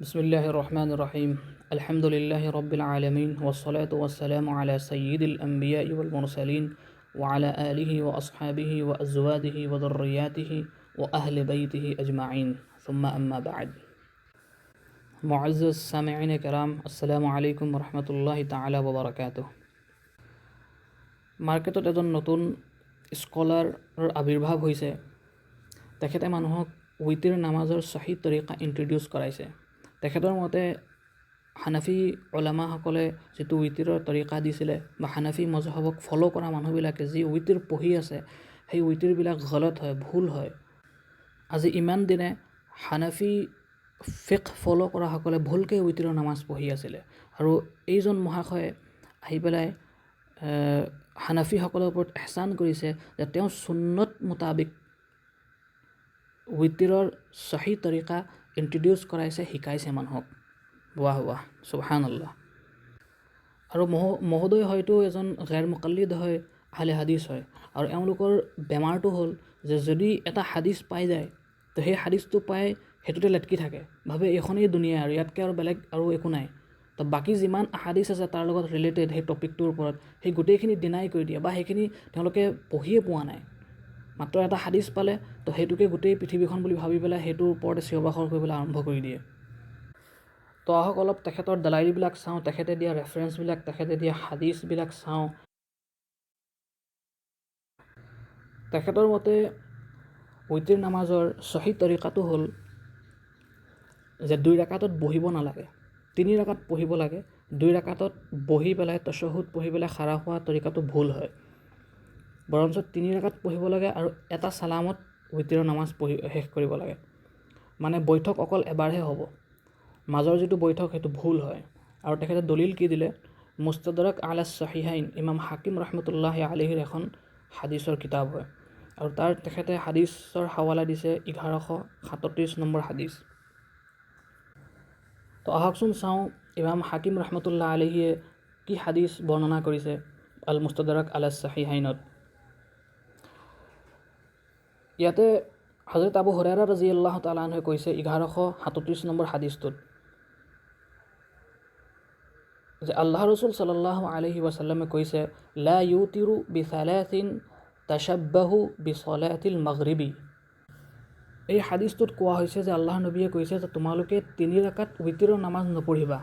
بسم الله الرحمن الرحيم الحمد لله رب العالمين والصلاة والسلام على سيد الأنبياء والمرسلين وعلى آله وأصحابه وأزواجه وذرياته وأهل بيته أجمعين ثم أما بعد معزز السامعين الكرام السلام عليكم ورحمة الله تعالى وبركاته মাৰ্কেটত এজন নতুন স্কলাৰৰ আৱিৰ্ভাৱ হৈছে তেখেতে মানুহক উইটিৰ নামাজৰ চহী তৰিকা ইণ্ট্ৰডিউচ কৰাইছে তেখেতৰ মতে হানাফি ওলামাসকলে যিটো উইটিৰৰ তৰিকা দিছিলে বা হানাফি মজহবক ফ'ল' কৰা মানুহবিলাকে যি উইটিৰ পঢ়ি আছে সেই উইটিৰবিলাক গলত হয় ভুল হয়। আজি ইমান দিনে হানাফি ফিক ফ'ল' কৰাসকলে ভুলকৈ উইটিৰৰ নামাজ পঢ়ি আছিলে আৰু এইজন মহাশয়ে আহি পেলাই হানাফিসকলৰ ওপৰত এহচান কৰিছে যে তেওঁ চুন্নত মোতাবিক উইটিৰৰ চহী তৰিকা ইণ্ট্ৰডিউচ কৰাইছে শিকাইছে মানুহক। ৱাহ চুবহান আল্লাহ আৰু মহ মহোদয় হয়তো এজন গেৰ মুকাল্লিদ হয় আহলে হাদিছ হয়। আৰু এওঁলোকৰ বেমাৰটো হ'ল যে যদি এটা হাদিছ পাই যায় তো সেই হাদিছটো পাই সেইটোতে লেটকি থাকে। ভাবে এইখনেই দুনীয়া আৰু ইয়াতকৈ আৰু বেলেগ আৰু একো নাই। তো বাকী যিমান হাদিছ আছে তাৰ লগত ৰিলেটেড সেই টপিকটোৰ ওপৰত সেই গোটেইখিনি ডিনাই কৰি দিয়ে বা সেইখিনি তেওঁলোকে পঢ়িয়ে পোৱা নাই। মাত্ৰ এটা হাদিছ পালে, তো সেইটোকে গোটেই পৃথিৱীখন বুলি ভাবি পেলাই সেইটোৰ ওপৰতে চিঞৰ কৰিবলৈ আৰম্ভ কৰি দিয়ে। তো আহক অলপ তেখেতৰ দালাইৰিবিলাক চাওঁ, তেখেতে দিয়া ৰেফাৰেঞ্চবিলাক তেখেতে দিয়া হাদিছবিলাক চাওঁ। তেখেতৰ মতে, ঐতিৰ নামাজৰ চহী তৰিকাটো হ'ল যে দুই ৰাকাতত বহিব নালাগে। তিনি ৰাকাত পঢ়িব লাগে, দুই ৰাকাতত বহি পেলাই তচহুদ পঢ়ি পেলাই খাৰা হোৱা তৰিকাটো ভুল হয়। বৰঞ্চ তিনি ৰাকাত পঢ়িব লাগে আৰু এটা চালামত ঐতিৰৰ নামাজ পঢ়ি শেষ কৰিব লাগে। মানে বৈঠক অকল এবাৰহে হ'ব। মাজৰ যিটো বৈঠক সেইটো ভুল হয়। আৰু তেখেতে দলিল কি দিলে? মুস্তদৰক আলা চহিহাইন ইমাম হাকিম ৰহমতুল্লাহ আলিহিৰ এখন হাদিছৰ কিতাপ হয়। আৰু তাৰ তেখেতে হাদিছৰ হাৱালা দিছে এঘাৰশ সাতত্ৰিছ নম্বৰ হাদিছ। তো আহকচোন চাওঁ ইমাম হাকিম ৰহমতুল্লাহ আলহীয়ে কি হাদিছ বৰ্ণনা কৰিছে আল মুস্তদৰক আলা চাহিহাইনত। ইয়াতে হজৰত আবু হৰাৰা ৰাজি আল্লাহ তালাহে কৈছে, এঘাৰশ সাতত্ৰিছ নম্বৰ হাদিছটোত যে আল্লাহ ৰচুল চাল্লাহ আলহি ৱাচাল্লামে কৈছে, লা ইউতিৰু বি চালাথিন তাচাব্বাহু বি চলাতিল মাগৰিবি এই হাদিছটোত কোৱা হৈছে যে আল্লাহ নবীয়ে কৈছে যে তোমালোকে তিনি ৰাকাত উইতিৰৰ নামাজ নপঢ়িবা,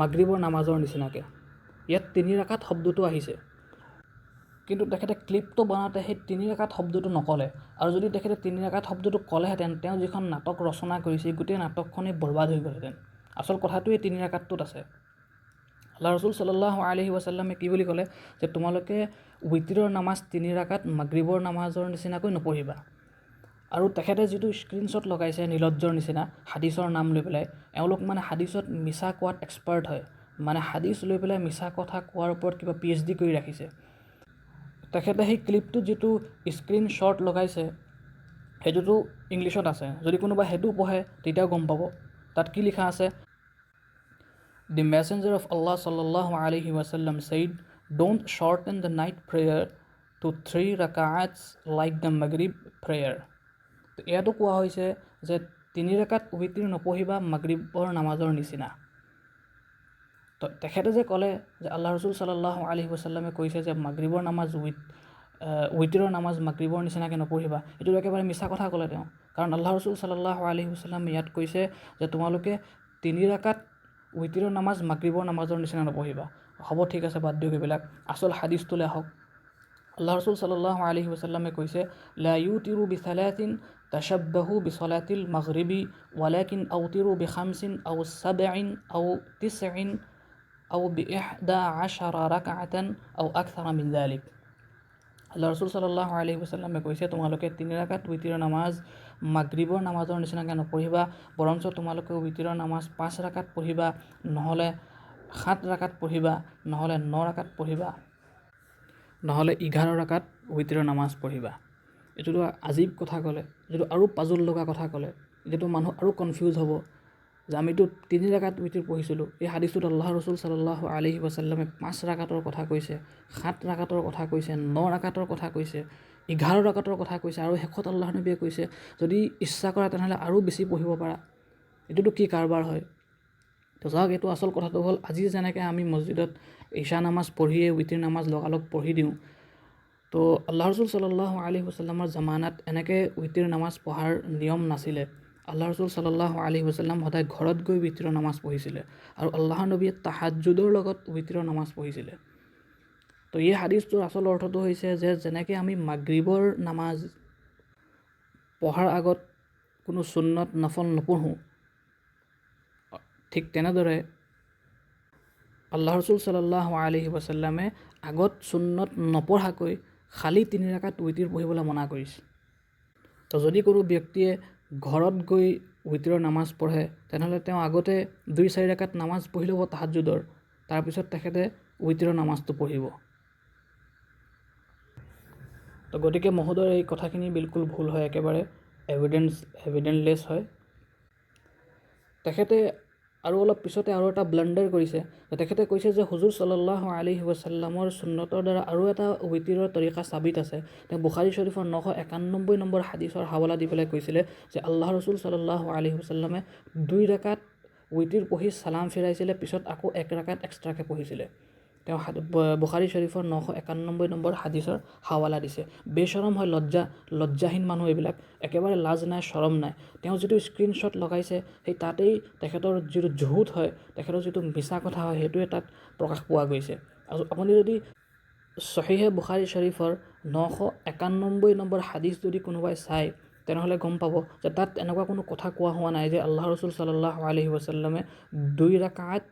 মাগৰিবৰ নামাজৰ নিচিনাকৈ। ইয়াত তিনি ৰাকাত শব্দটো আহিছে। কিন্তু তেখেতে ক্লিপটো বনাওঁতে সেই তিনি ৰেখাত শব্দটো নক'লে। আৰু যদি তেখেতে তিনি ৰেখাত শব্দটো ক'লেহেঁতেন তেওঁ যিখন নাটক ৰচনা কৰিছে গোটেই নাটকখনেই বৰবাদ হৈ গ'লহেঁতেন। আচল কথাটোৱে তিনি ৰেখাতটোত আছে। আল্লাহ ৰচুল চল্লাহ আলহি ৱাচাল্লামে কি বুলি ক'লে যে তোমালোকে উইটিৰৰ নামাজ তিনি ৰাকাত মাগৰিবৰ নামাজৰ নিচিনাকৈ নপঢ়িবা। আৰু তেখেতে যিটো স্ক্ৰীণশ্বট লগাইছে নীলজ্জৰ নিচিনা হাদিছৰ নাম লৈ পেলাই এওঁলোক মানে হাদিছত মিছা কোৱাত এক্সপাৰ্ট হয়। মানে হাদিছ লৈ পেলাই মিছা কথা কোৱাৰ ওপৰত কিবা পি এইচ ডি কৰি ৰাখিছে। তেখেতে সেই ক্লিপটোত যিটো স্ক্ৰীনশ্বট লগাইছে, সেইটোতো ইংলিছত আছে। যদি কোনোবা সেইটো পঢ়ে, তেতিয়াও গম পাব। তাত কি লিখা আছে? দি মেছেঞ্জাৰ অফ আল্লাহ চাল্লাহ আলহি ৱাচাল্লাম said don't shorten in the night prayer two three ৰাকাটছ like the মাগৰিব প্ৰেয়াৰ ইয়াতো কোৱা হৈছে যে তিনি ৰেখাত উইটিৰ নপঢ়িবা মাগৰিবৰ নামাজৰ নিচিনা। তো, তেখেতে যে ক'লে যে আল্লাহ ৰচুল চাল্লাহ আলহি ৱাচাল্লামে কৈছে যে মাগৰিবৰ নামাজ উইট উইটিৰৰ নামাজ মাগৰিবৰ নিচিনাকৈ নপঢ়িবা এইটো একেবাৰে মিছা কথা ক'লে তেওঁ। কাৰণ আল্লাহ ৰচুল চাল্লাহ আলহি ৱাচাল্লামে ইয়াত কৈছে যে তোমালোকে তিনি ৰাকাত উইটিৰৰ নামাজ, মাগৰিবৰ নামাজৰ নিচিনা নপঢ়িবা। হ'ব, ঠিক আছে, বাদ দিয়ক এইবিলাক। আচল হাদিছটোলৈ আহক। আল্লাহ ৰচুল চাল্লাহ আলহি ৱাচাল্লামে কৈছে, লা ইউ তিৰু বিচালাতিন তাচাব্বাহু বিচলাতিল মাগৰিবি ৱালাকিন আউ তিৰু বিখামচিন আউ চাবেইন আউ তিচইন আউ বিহদা আশাৰা ৰাকাআতান আউ আকথাৰা মিন জালিক আল্লাহ ৰচুল চাল্লাহ আলহি ৱাচাল্লামে কৈছে তোমালোকে তিনি ৰাকাত উইটিৰৰ নামাজ মাগৰিবৰ নামাজৰ নিচিনাকৈ নপঢ়িবা বৰঞ্চ তোমালোকে উইটিৰৰ নামাজ পাঁচ ৰাকাত পঢ়িবা নহ'লে সাত ৰাকাত পঢ়িবা নহ'লে ন ৰাকাত পঢ়িবা নহ'লে এঘাৰ ৰাকাত উইটিৰৰ নামাজ পঢ়িবা এইটোতো আজীৱ কথা ক'লে যিটো আৰু পাজল লগা কথা ক'লে যিটো মানুহ আৰু কনফিউজ হ'ব। যে আমিতো তিনি ৰাকাত উইটিৰ পঢ়িছিলোঁ। এই হাদিছটোত আল্লাহ ৰচুল চাল্লাহ আলহি ৱাচাল্লামে পাঁচ ৰাকাতৰ কথা কৈছে, সাত ৰাকাতৰ কথা কৈছে, ন ৰাকাতৰ কথা কৈছে, এঘাৰ ৰাকাতৰ কথা কৈছে আৰু শেষত আল্লাহ নবীয়ে কৈছে, যদি ইচ্ছা কৰা তেনেহ'লে আৰু বেছি পঢ়িব পাৰা। এইটোতো কি কাৰবাৰ হয়? তো চাওক এইটো আচল কথাটো হ'ল, আজি যেনেকৈ আমি মছজিদত ঈশা নামাজ পঢ়িয়ে উইটিৰ নামাজ লগালগ পঢ়ি দিওঁ, তো আল্লাহ ৰচুল চলাল্লাহ আলি হুচাল্লামৰ জামানাত এনেকৈ উইটিৰ নামাজ পঢ়াৰ নিয়ম নাছিলে। আল্লাহ ৰচুল চলাল্লাহ আলি হুচাল্লাম সদায় ঘৰত গৈ উইটিৰৰ নামাজ পঢ়িছিলে আৰু আল্লাহ নবীয়ে তাহাজুদৰ লগত উইটিৰৰ নামাজ পঢ়িছিলে। তো এই হাদিছটোৰ আচল অৰ্থটো হৈছে যে যেনেকৈ আমি মাগৰিবৰ নামাজ পঢ়াৰ আগত কোনো সুন্নত নফল নপঢ়োঁ ঠিক তেনেদৰে আল্লাহ ৰচুল চলাল্লাহ আলহি wasaল্লামে আগত সুন্নত নপঢ়াকৈ খালী তিনি ৰাকাত উইটিৰ পঢ়িবলৈ মনা কৰিছে। তো যদি কোনো ব্যক্তিয়ে ঘৰত গৈ উইটিৰৰ নামাজ পঢ়ে, তেনেহ'লে তেওঁ আগতে দুই চাৰি ৰেখাত নামাজ পঢ়ি ল'ব তাহাজুদৰ তাৰপিছত তেখেতে উইটিৰৰ নামাজটো পঢ়িব। তো গতিকে মহোদয়, এই কথাখিনি বিলকুল ভুল হয়, একেবাৰে এভিডেঞ্চ এভিডেণ্টলেছ হয়। তেখেতে আৰু অলপ পিছতে আৰু এটা ব্লাণ্ডাৰ কৰিছে। তেখেতে কৈছে যে হুজুৰ চল্লাহ আলী ৱাচাল্লামৰ চুন্নতৰ দ্বাৰা আৰু এটা ৱিতিৰৰ তৰিকা চাবিত আছে। তেওঁ বুখাৰী শ্বৰীফৰ নশ একানব্বৈ নম্বৰ হাদিছৰ হাৱালা দি পেলাই কৈছিলে যে আল্লাহ ৰচুল চল্লাহ আলী ৱাচাল্লামে দুই ৰেকাত ৱিতিৰ পঢ়ি চালাম ফিৰাইছিলে, পিছত আকৌ এক ৰেকাত এক্সট্ৰাকৈ পঢ়িছিলে। তেওঁ বুখাৰী শ্বৰীফৰ নশ একানব্বৈ নম্বৰ হাদিছৰ হাৱালা দিছে। বেচৰম হয় লজ্জা, লজ্জাহীন মানুহ এইবিলাক। একেবাৰে লাজ নাই, চৰম নাই। তেওঁ যিটো স্ক্ৰীণশ্বট লগাইছে, সেই তাতেই তেখেতৰ যিটো জুহুত হয়, তেখেতৰ যিটো মিছা কথা হয়, সেইটোৱে তাত প্ৰকাশ পোৱা গৈছে। আৰু আপুনি যদি চহিহে বুখাৰী শ্বৰীফৰ নশ একানব্বৈ নম্বৰ হাদিছ যদি কোনোবাই চায়, তেনেহ'লে গম পাব যে তাত এনেকুৱা কোনো কথা কোৱা হোৱা নাই যে আল্লাহ ৰচুল চাল্লাহ আলহি ৱাচাল্লামে দুই ৰাকাত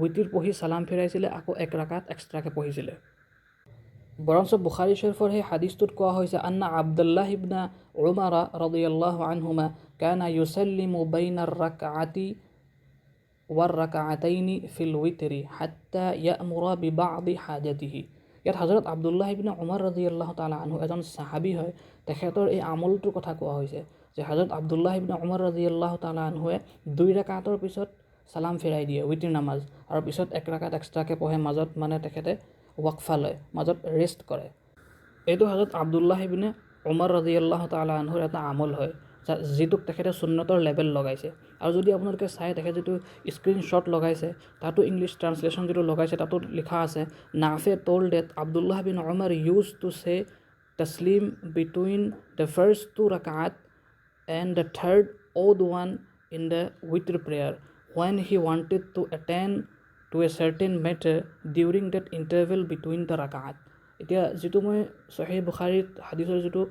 উইটিৰ পঢ়ি চালাম ফিৰাইছিলে আকৌ এক ৰাকাত এক্সট্ৰাকৈ পঢ়িছিলে। বৰঞ্চ বুখাৰী শ্বৰীফৰ সেই হাদিছটোত কোৱা হৈছে আন্না আব্দুল্লাহ ইবনা উমাৰা ৰদিয়াল্লাহ আনহুমা কানা ইউচাল্লিমু বাইনাৰ ৰাকাআতি ৱাৰ ৰাকাআতাইনি ফিল উইতৰি হাত্তা ইয়ামুৰা বিবাদি হাজাতিহি। ইয়াত হজৰত আব্দুল্লাহ ইবনা উমাৰ ৰদিয়াল্লাহ তালা আনহু এজন চাহাবী হয় তেখেতৰ এই আমলটোৰ কথা কোৱা হৈছে যে হজৰত আব্দুল্লাহ ইবনা উমাৰ ৰদিয়াল্লাহ তালা আনহুৱে দুই ৰেকাতৰ পিছত চালাম ফেৰাই দিয়ে। উইটিৰ নামাজ। আৰু পিছত এক ৰাকাত এক্সট্ৰাকৈ পঢ়ে, মাজত মানে তেখেতে ৱাকফা লয়, মাজত ৰেষ্ট কৰে। এইটো হজৰত আব্দুল্লাহ ইবিনে উমৰ ৰাজি আল্লাহ তালা আনহুৰ এটা আমল হয় যিটোক তেখেতে সুন্নতৰ লেভেল লগাইছে। আৰু যদি আপোনালোকে চাই, তেখেতে যিটো স্ক্ৰীনশ্বট লগাইছে, তাতো ইংলিছ ট্ৰান্সলেশ্যন যিটো লগাইছে তাতো লিখা আছে, Nafi told that Abdullah bin Umar used to say Taslim between the first two ৰাকাত and the third odd one in the with prayer when he wanted to attain to a certain matter during that interval between the rakat. এতিয়া যিটো মই চহী বুখাৰীত হাদিছৰ যিটো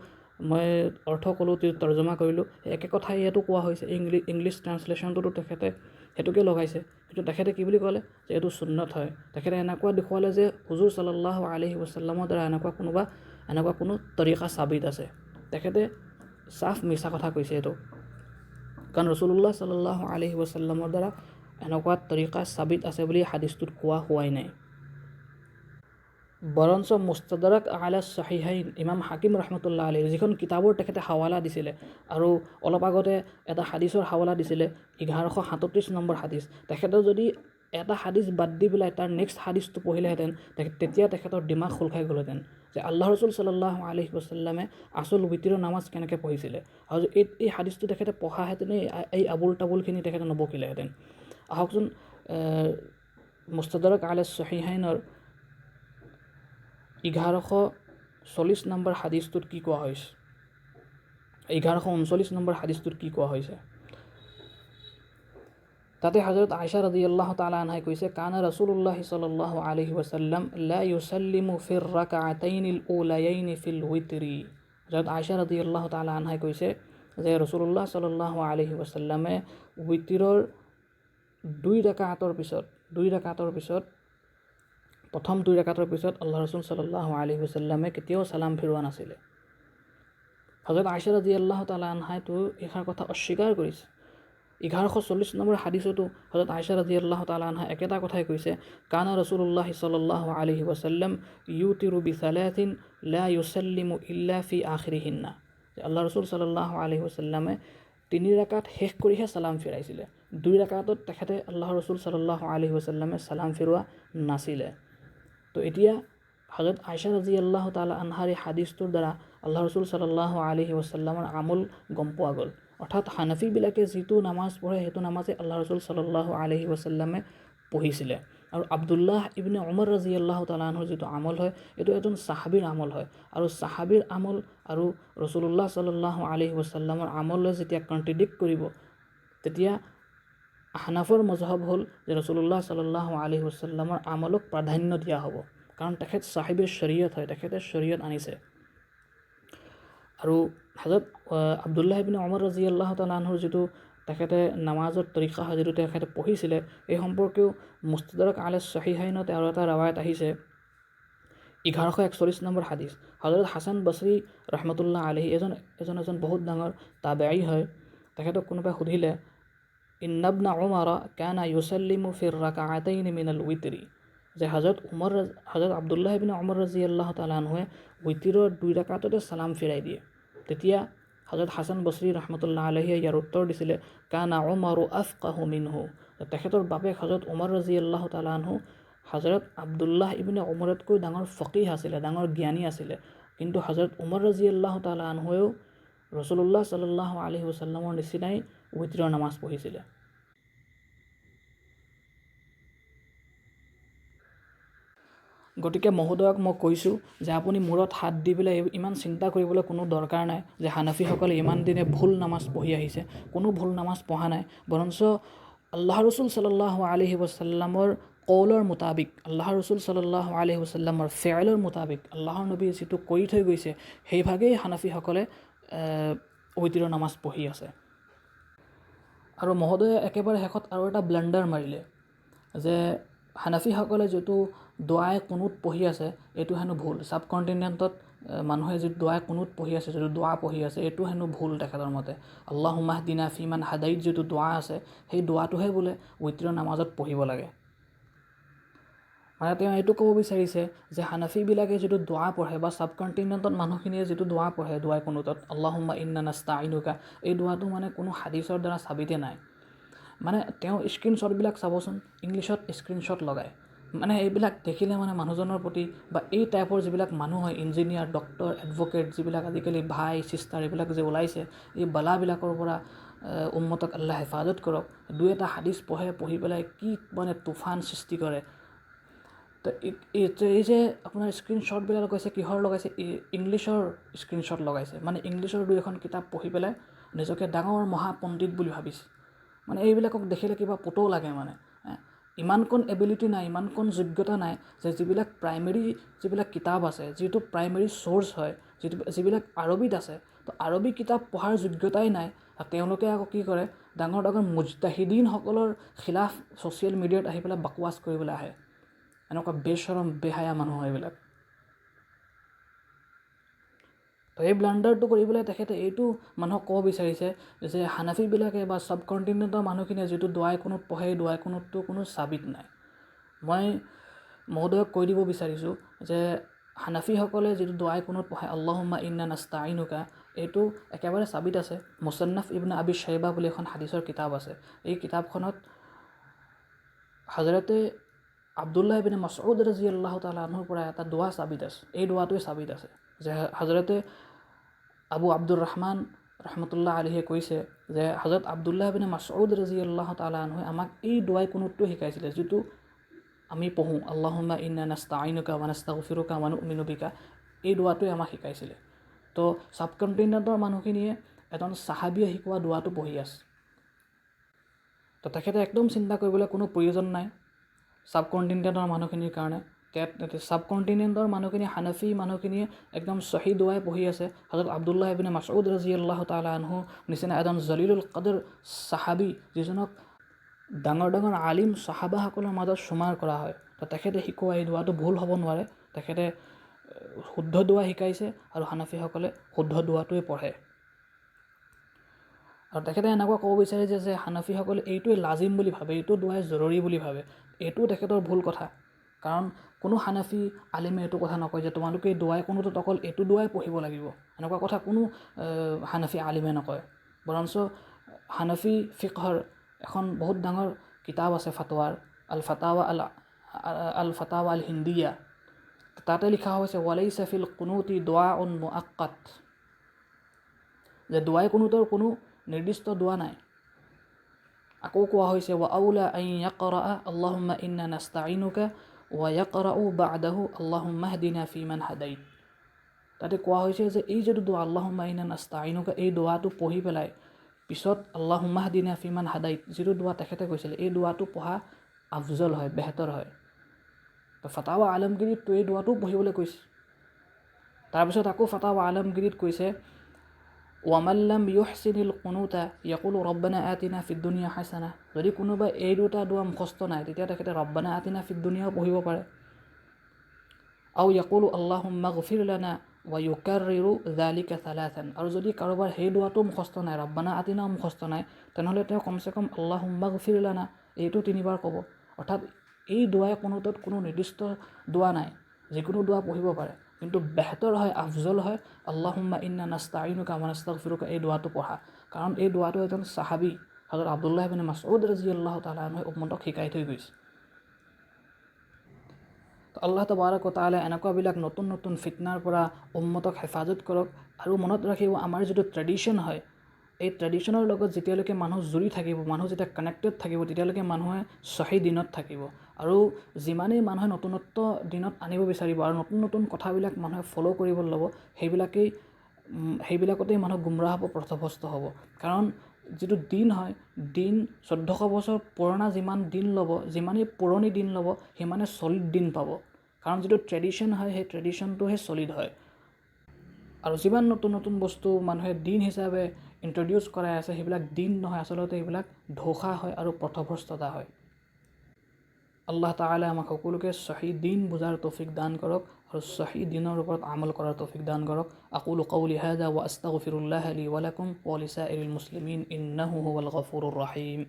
মই অৰ্থ ক'লোঁ তৰ্জমা কৰিলোঁ একে কথাই ইয়াতো কোৱা হৈছে। ইংলিছ ইংলিছ ট্ৰান্সলেশ্যনটোতো তেখেতে সেইটোকে লগাইছে। কিন্তু তেখেতে কি বুলি ক'লে? যে এইটো সুন্নত হয়। তেখেতে এনেকুৱা দেখুৱালে যে হুজুৰ চাল্লাহ আলহি wasallamৰ দ্বাৰা এনেকুৱা কোনোবা এনেকুৱা কোনো তৰিকা চাবিত আছে। তেখেতে চাফ মিছা কথা কৈছে এইটো। কাৰণ ৰচুল্লাহ চাল্লাহ আলহি wasallamৰ দ্বাৰা এনেকুৱা তৰিকা চাবিত আছে বুলি হাদিছটোত কোৱা হোৱাই নাই বৰঞ্চ মুস্তাদাৰক আলা চাহিহাইন ইমাম হাকিম ৰহমতুল্লাহ আলী যিখন কিতাপৰ তেখেতে হাৱালা দিছিলে আৰু অলপ আগতে এটা হাদিছৰ হাৱালা দিছিলে এঘাৰশ সাতত্ৰিছ নম্বৰ হাদিছ তেখেতে যদি এটা হাদিছ বাদ দি পেলাই তাৰ নেক্সট হাদিছটো পঢ়িলেহেঁতেন তেতিয়া তেখেতৰ ডিমাগ খোল খাই গ'লহেঁতেন যে আল্লাহ ৰচুল চাল্লাহ আলহি wasaল্লামে আচল উইতিৰৰ নামাজ কেনেকৈ পঢ়িছিলে। আৰু এই এই হাদিছটো তেখেতে পঢ়াহেঁতেনে এই আবুল তাবুলখিনি তেখেতে নবকিলেহেঁতেন আহকচোন মুস্তাদাৰক আলে চহিহাইনৰ এঘাৰশ চল্লিছ নম্বৰ হাদিছটোত কি কোৱা হৈছে? এঘাৰশ ঊনচল্লিছ নম্বৰ হাদিছটোত কি কোৱা হৈছে? তাতে হজরত আয়সা রদি আল্লাহ তালা আনহাই কৈছে কানা রসুল্লাহ সাল্লাহ আলহি ওসাল্লাম লা ইউসাল্লিমু ফির রাকাতাইনিল ওলায়াইনি ফিল উইতরি। হজরত আয়সা রদি আল্লাহ তালা আনহাই কৈছে যে ৰচুল্লাহ সাল্লাহ আলহি ওসাল্লামে উইতিৰৰ দুই ৰেকাতৰ পিছত, দুই ৰেকাতৰ পিছত প্ৰথম দুই ৰেকাতৰ পিছত আল্লাহ ৰচুল চাল্লাহ আলহি ওসাল্লামে কেতিয়াও চালাম ফিৰোৱা নাছিলে। হজৰত আয়সা ৰদি আল্লাহ তালা আনহাইতো এইষাৰ কথা অস্বীকাৰ কৰিছে। এঘাৰশ চল্লিছ নম্বৰ হাদিছতো হজৰত আইচা ৰাজি আল্লাহ তালাহা একেটা কথাই কৈছে, কানা ৰচুল্লাহ চল্লাহ আলহি ৱাচাল্লাম ইউ তি ৰুবি চালেহিন লা ইউচাল্লিমু ইল্লা ফি আখিৰিহিন্না। আল্লাহ ৰচুল চল্লাহ আলহি ৱাচাল্লামে তিনি ৰাকাত শেষ কৰিহে চালাম ফিৰাইছিলে। দুই ৰাকাতত তেখেতে আল্লাহ ৰচুল চল্লাহ আলহি ৱাচাল্লামে চালাম ফিৰোৱা নাছিলে। তো এতিয়া হজৰত আইচা ৰাজি আল্লাহ তালা আনহাৰ এই হাদিছটোৰ দ্বাৰা আল্লাহ ৰচুল চল্লাহ আলহি ৱাচাল্লামৰ আমল গম পোৱা গ'ল। অৰ্থাৎ হানাফিবিলাকে যিটো নামাজ পঢ়ে, সেইটো নামাজে আল্লাহ ৰচুল চল্লাহ আলহি wasallaমে পঢ়িছিলে। আৰু আব্দুল্লাহ ইবনে উমৰ ৰাজি আল্লাহ তালাহৰ যিটো আমল হয়, এইটো এজন চাহাবীৰ আমল হয়। আৰু চাহাবীৰ আমল আৰু ৰচুলুল্লাহ চল্লাহ আলহি wasallaমৰ আমলৈ যেতিয়া কণ্ট্ৰিডিক্ট কৰিব, তেতিয়া হানাফৰ মজহব হ'ল যে ৰচুলুল্লাহ চল্লাহ আলহি wasallaমৰ আমলক প্ৰাধান্য দিয়া হ'ব। কাৰণ তেখেত চাহিবীৰ শৰীয়ত হয়, তেখেতে শৰীয়ত আনিছে। আৰু হাজৰত আব্দুল্লাহ ইবিন অমৰ ৰাজি আল্লাহ তালাহৰ যিটো তেখেতে নামাজৰ তৰিকা যিটো তেখেতে পঢ়িছিলে, এই সম্পৰ্কেও মুস্তাদৰক আলে চহিহাইনত আৰু এটা ৰাৱায়ত আহিছে। এঘাৰশ একচল্লিছ নম্বৰ হাদিছ। হজৰত হাছান বছৰী ৰহমতুল্লাহ আলহী এজন এজন এজন বহুত ডাঙৰ তাবেই হয়। তেখেতক কোনোবাই সুধিলে ইন্নাবনা উমাৰ কানা ইউচাল্লিমু ফিৰ ৰাকাআতাইন মিনাল উইতৰি? যে হজৰত উমৰ, হজৰত আব্দুল্লাহ ইবিন অমৰ ৰাজি আল্লাহ তালাহুৱে উইতিৰৰ দুই ৰাকাততে চালাম ফিৰাই দিয়ে। তেতিয়া হজৰত হাছান বছৰী ৰহমতুল্লাহ আলহীয়ে ইয়াৰ উত্তৰ দিছিলে কানা উমাৰু আফকাহু মিনহু তেখেতৰ বাপেক হজৰত উমৰ ৰাজি আল্লাহ তালাহু হজৰত আব্দুল্লাহ ইবিনে উমৰতকৈ ডাঙৰ ফকীহ আছিলে ডাঙৰ জ্ঞানী আছিলে কিন্তু হজৰত উমৰ ৰাজি আল্লাহ তালাহুৱেও ৰচুলুল্লাহ চাল্লাহ আলহি wasallamৰ নিচিনাই উইতিৰৰ নামাজ পঢ়িছিলে গতিকে মহোদয়ক মই কৈছোঁ যে আপুনি মূৰত হাত দি পেলাই ইমান চিন্তা কৰিবলৈ কোনো দৰকাৰ নাই যে হানাফীসকলে ইমান দিনে ভুল নামাজ পঢ়ি আহিছে, কোনো ভুল নামাজ পঢ়া নাই। বৰঞ্চ আল্লাহ ৰচুল চল্লাহ আলহি wasallamৰ কৌলৰ মোতাবিক আল্লাহ ৰচুল চল্লাহ আলহি wasallamৰ ফেয়ালৰ মোতাবিক, আল্লাহৰ নবীয়ে যিটো কৰি থৈ গৈছে, সেইভাগেই হানাফীসকলে ঐতিৰৰ নামাজ পঢ়ি আছে। আৰু মহোদয়ে একেবাৰে শেষত আৰু এটা ব্লেণ্ডাৰ মাৰিলে যে হানাফীসকলে যিটো দোৱাই কোনোত পঢ়ি আছে এইটো হেনো ভুল। ছাব কণ্টিনেণ্টত মানুহে যিটো দোৱাই কোনোত পঢ়ি আছে যিটো দোৱা পঢ়ি আছে এইটো হেনো ভুল তেখেতৰ মতে। আল্লাহ দিনা ফিমান হাদাইত যিটো দোৱা আছে সেই দোৱাটোহে বোলে ঐতিৰৰ নামাজত পঢ়িব লাগে। মানে তেওঁ এইটো ক'ব বিচাৰিছে যে হানাফীবিলাকে যিটো দোৱা পঢ়ে বা ছাব কণ্টিনেণ্টত মানুহখিনিয়ে যিটো দোৱা পঢ়ে দোৱাই কোনোতত আল্লাহুম্মা ইন্না নাস্তা আইনুকা এই দোৱাটো মানে কোনো হাদিছৰ দ্বাৰা চাবিতে নাই। মানে তেওঁ স্ক্ৰীণশ্বটবিলাক চাবচোন ইংলিছত স্ক্ৰীণশ্বট লগায়। মানে এইবিলাক দেখিলে মানে মানুহজনৰ প্ৰতি বা এই টাইপৰ যিবিলাক মানুহ হয় ইঞ্জিনিয়াৰ ডক্টৰ এডভকেট যিবিলাক আজিকালি ভাই চিষ্টাৰ এইবিলাক যে ওলাইছে, এই বালাবিলাকৰ পৰা উন্মতক আল্লাহ হেফাজত কৰক। দুই এটা হাদিছ পঢ়ে, পঢ়ি পেলাই কি মানে তুফান সৃষ্টি কৰে। তো এই যে আপোনাৰ স্ক্ৰীণশ্বটবিলাক লগাইছে, কিহৰ লগাইছে ইংলিছৰ স্ক্ৰীণশ্বট লগাইছে। মানে ইংলিছৰ দুই এখন কিতাপ পঢ়ি পেলাই নিজকে ডাঙৰ মহাপণ্ডিত বুলি ভাবিছে। মানে এইবিলাকক দেখিলে কিবা পুতৌ লাগে মানে ইমানকণ এবিলিটি নাই, ইমানকণ যোগ্যতা নাই যে যিবিলাক প্ৰাইমেৰী যিবিলাক কিতাপ আছে, যিটো প্ৰাইমেৰী চ'ৰ্চ হয়, যিটো যিবিলাক আৰবীত আছে, তো আৰবী কিতাপ পঢ়াৰ যোগ্যতাই নাই তেওঁলোকে আকৌ কি কৰে, ডাঙৰ ডাঙৰ মুজতাহিদিনসকলৰ খিলাফ ছ'চিয়েল মিডিয়াত আহি পেলাই বাকৱাছ কৰিবলৈ আহে। এনেকুৱা বেচৰম, বেহায়া মানুহ এইবিলাক। তো এই ব্লাণ্ডাৰটো কৰিবলৈ তেখেতে এইটো মানুহক ক'ব বিচাৰিছে যে হানাফীবিলাকে বা ছাব কণ্টিনেণ্টৰ মানুহখিনিয়ে যিটো দোৱাই কোনোত পঢ়ে এই দোৱাই কোনোতটো কোনো চাবিত নাই। মই মহোদয়ক কৈ দিব বিচাৰিছোঁ যে হানাফীসকলে যিটো দোৱাই কোনোত পঢ়ে আল্লাহুম্মা ইন্না নাস্তা আইনুকা এইটো একেবাৰে চাবিত আছে। মুছন্নাফ ইবনা আবি শ্বাইবা বুলি এখন হাদিছৰ কিতাপ আছে। এই কিতাপখনত হাজৰতে আব্দুল্লাহ ইবিনে মাছউদ ৰাজি আল্লাহ তালাহৰ পৰা এটা দোৱা চাবিত আছে। এই দোৱাটোৱে চাবিত আছে যে হাজৰতে আবু আব্দুৰ ৰহমান ৰহমতুল্লাহ আলিহে কৈছে যে হজৰত আব্দুল্লাহ বিনে মাছউদ ৰাজি আল্লাহ তালাহুৱে আমাক এই দোৱাই কোনোটো শিকাইছিলে যিটো আমি পঢ়োঁ আল্লাহুম্মা ইন্না নাস্তা আইনুকা ৱানাস্তা গফিৰুকা মানু মিনুবিকা এই দোৱাটোৱে আমাক শিকাইছিলে। তো ছাব কণ্টিনেণ্টৰ মানুহখিনিয়ে এজন চাহাবীয়ে শিকোৱা দোৱাটো পঢ়ি আছে। তো তেখেতে একদম চিন্তা কৰিবলৈ কোনো প্ৰয়োজন নাই। ছাব কণ্টিনেণ্টৰ মানুহখিনিৰ কাৰণে ছাব কণ্টিনেণ্টৰ মানুহখিনি হানফি মানুহখিনিয়ে একদম চহী দোৱাই পঢ়ি আছে। হজৰত আব্দুল্লাহ ইবিনে মাছউদ ৰাজি আল্লাহ তালা আনহু নিচিনা এজন জলিলুল কাদৰ চাহাবী যিজনক ডাঙৰ ডাঙৰ আলিম চাহাবাসকলৰ মাজত চুমাৰ কৰা হয়। তো তেখেতে শিকোৱা এই দোৱাটো ভুল হ'ব নোৱাৰে। তেখেতে শুদ্ধ দোৱা শিকাইছে আৰু হানাফীসকলে শুদ্ধ দোৱাটোৱে পঢ়ে। আৰু তেখেতে এনেকুৱা ক'ব বিচাৰিছে যে হানাফীসকলে এইটোৱে লাজিম বুলি ভাবে, এইটো দোৱাই জৰুৰী বুলি ভাবে। এইটোও তেখেতৰ ভুল কথা। কাৰণ কোনো হানাফি আলিমে এইটো কথা নকয় যে তোমালোকে দোৱাই কোনোটোত অকল এইটো দোৱাই পঢ়িব লাগিব। এনেকুৱা কথা কোনো হানাফি আলিমে নকয়। বৰঞ্চ হানাফি ফিকহৰ এখন বহুত ডাঙৰ কিতাপ আছে ফাটোৱাৰ আল ফাটাৱা আল আল ফাটাৱা আল হিন্দিয়া। তাতে লিখা হৈছে ৱালাই চাফিল কোনোটি দোৱা উন মুআক্কাত যে দোৱাই কোনোটোৰ কোনো নিৰ্দিষ্ট দোৱা নাই। আকৌ কোৱা হৈছে ৱা আউলা আই য়াকৰা আল্লাহুম্মা ইন্না নাস্তাইনুকা ৱা য়াকৰাউ বাদাহু আল্লাহুম্মা হদিনা ফিমান হাদাইত তাতে কোৱা হৈছে যে এই যিটো দোৱা আল্লাহুম্মা ইন্না নাস্তাইনুকা এই দোৱাটো পঢ়ি পেলাই পিছত আল্লাহুম্মা হদিনা ফিমান হাদাইত যিটো দোৱা তেখেতে কৈছিলে এই দোৱাটো পঢ়া আফজল হয় বেহতৰ হয় তো ফটাৱা আলমগিৰিততো এই দোৱাটোও পঢ়িবলৈ কৈছে তাৰপিছত আকৌ ফটাৱা আলমগিৰিত কৈছে ৱামাল্লাম ইউহচিনিল কুনুতা য়াকুল ৰব্বানা আতিনা ফিদ দুনিয়া হাছানা যদি কোনোবাই এই দুটা দোৱা মুখস্থ নাই তেতিয়া তেখেতে ৰব্বানা আতিনা ফিদ দুনিয়াও পঢ়িব পাৰে। আৰু য়াকুল আল্লাহুম্মা গফিৰ লানা ৱা ইউকাৰিৰু জালিকা চালাথান আৰু যদি কাৰোবাৰ সেই দোৱাটো মুখস্থ নাই ৰব্বানা আতিনাও মুখস্থ নাই তেনেহ'লে তেওঁ কমচে কম আল্লাহুম্মা গফিৰ লানা এইটো তিনিবাৰ ক'ব। অৰ্থাৎ এই দোৱাই কোনোটোত কোনো নিৰ্দিষ্ট দোৱা নাই যিকোনো দোৱা পঢ়িব পাৰে। কিন্তু বেহতৰ হয় আফজল হয় আল্লাহুম্মা ইন্না নাস্তাইনুকা wa নাস্তাগফিৰুকা এই দোৱাটো পঢ়া। কাৰণ এই দোৱাটো এজন চাহাবী হজৰত আব্দুল্লাহ বিন মাছউদ ৰাজি আল্লাহ তালাহে উম্মতক শিকাই থৈ গৈছে। আল্লাহ তবাৰক তালে এনেকুৱাবিলাক নতুন নতুন ফিটনাৰ পৰা উম্মতক হেফাজত কৰক আৰু মনত ৰাখিব আমাৰ যিটো ট্ৰেডিশ্যন হয় এই ট্ৰেডিশ্যনৰ লগত যেতিয়ালৈকে মানুহ জুৰি থাকিব, মানুহ যেতিয়া কানেক্টেড থাকিব, তেতিয়ালৈকে মানুহে চহী দিনত থাকিব। আৰু যিমানেই মানুহে নতুনত্ব দিনত আনিব বিচাৰিব আৰু নতুন নতুন কথাবিলাক মানুহে ফ'ল' কৰিব ল'ব, সেইবিলাকেই সেইবিলাকতেই মানুহ গুমৰাহ হ'ব, পথভ্ৰষ্ট হ'ব। কাৰণ যিটো দিন হয়, দিন চৈধ্যশ বছৰ পুৰণা যিমান দিন ল'ব, যিমানেই পুৰণি দিন ল'ব, সিমানে চলিড দিন পাব। কাৰণ যিটো ট্ৰেডিশ্যন হয়, সেই ট্ৰেডিশ্যনটোহে চলিড হয়। আৰু যিমান নতুন নতুন বস্তু মানুহে দিন হিচাপে ইণ্ট্ৰডিউচ কৰাই আছে, সেইবিলাক দিন নহয়, আচলতে এইবিলাক ধোষা হয় আৰু পথভ্ৰষ্টতা হয়। আল্লাহ তালা আমাক সকলোকে চহী দিন বুজাৰ তৌফিক দান কৰক আৰু চহী দিনৰ ওপৰত আমল কৰাৰ তৌফিক দান কৰক। আকুল কৌলি হাজা ৱা আস্তাগফিৰুল্লাহ লি ৱালাকুম ৱলিছা ইল মুছলিমিন ইন্নাহু হুৱাল গফুৰুৰ ৰহিম।